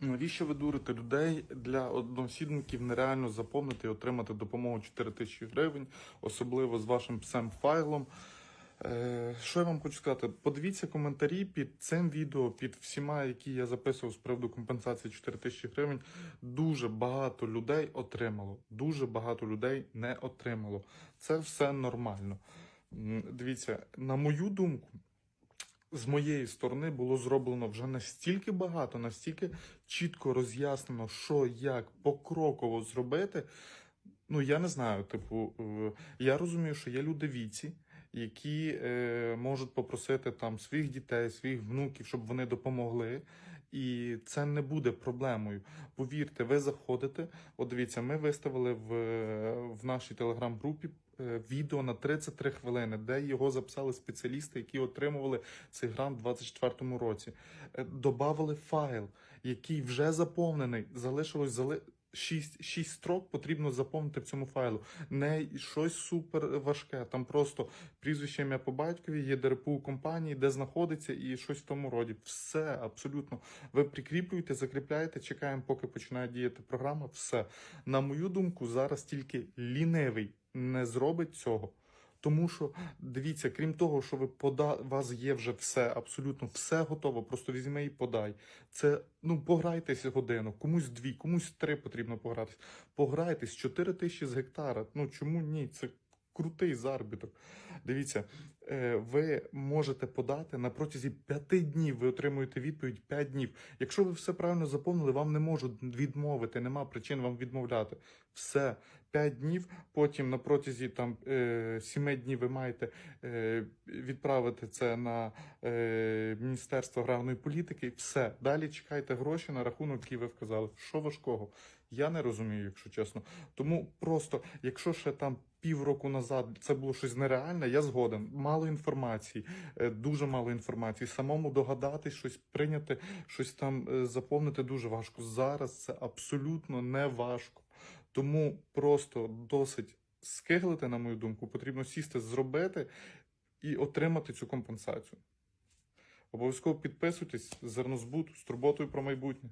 Навіщо ви дурите людей для одноосібників нереально заповнити і отримати допомогу 4 тисячі гривень, особливо з вашим псем файлом. Е, що я вам хочу сказати? Подивіться коментарі під цим відео, під всіма, які я записував з приводу компенсації 4 тисячі гривень. Дуже багато людей отримало. Дуже багато людей не отримало. Це все нормально. Дивіться, на мою думку, з моєї сторони було зроблено вже настільки багато, настільки чітко роз'яснено, що як покроково зробити. Ну, я не знаю, типу, е, я розумію, що є люди віці, які е, можуть попросити там своїх дітей, своїх внуків, щоб вони допомогли. І це не буде проблемою. Повірте, ви заходите. От дивіться, ми виставили в, в нашій телеграм-групі е, відео на 33 хвилини, де його записали спеціалісти, які отримували цей грант у 2024 році. Е, Добавили файл, який вже заповнений. Залишилось зали... 6, 6 строк потрібно заповнити в цьому файлу. Не щось супер важке. Там просто прізвище ім'я по батькові, є ДРПУ компанії, де знаходиться, і щось в тому роді. Все абсолютно. Ви прикріплюєте, закріпляєте, чекаємо, поки починає діяти програма. Все. На мою думку, зараз тільки лінивий не зробить цього. Тому що дивіться, крім того, що ви пода... у вас є вже все, абсолютно все готово. Просто візьми і подай. Це ну пограйтеся годину, комусь дві, комусь три потрібно погратись. Пограйтесь 4 тисячі з гектара. Ну чому ні? Це крутий заробіток. Дивіться, е, ви можете подати на протязі 5 днів. Ви отримуєте відповідь 5 днів. Якщо ви все правильно заповнили, вам не можуть відмовити, нема причин вам відмовляти. Все. 5 днів, потім на протязі там е, 7 днів ви маєте е, відправити це на е, Міністерство аграрної політики. Все. Далі чекайте гроші на рахунок, який ви вказали. Що важкого? Я не розумію, якщо чесно. Тому просто, якщо ще там півроку назад це було щось нереальне, я згоден. Мало інформації, е, дуже мало інформації. Самому догадатись, щось прийняти, щось там е, заповнити дуже важко. Зараз це абсолютно не важко. Тому просто досить скиглити, на мою думку, потрібно сісти, зробити і отримати цю компенсацію. Обов'язково підписуйтесь, зернозбут з турботою про майбутнє.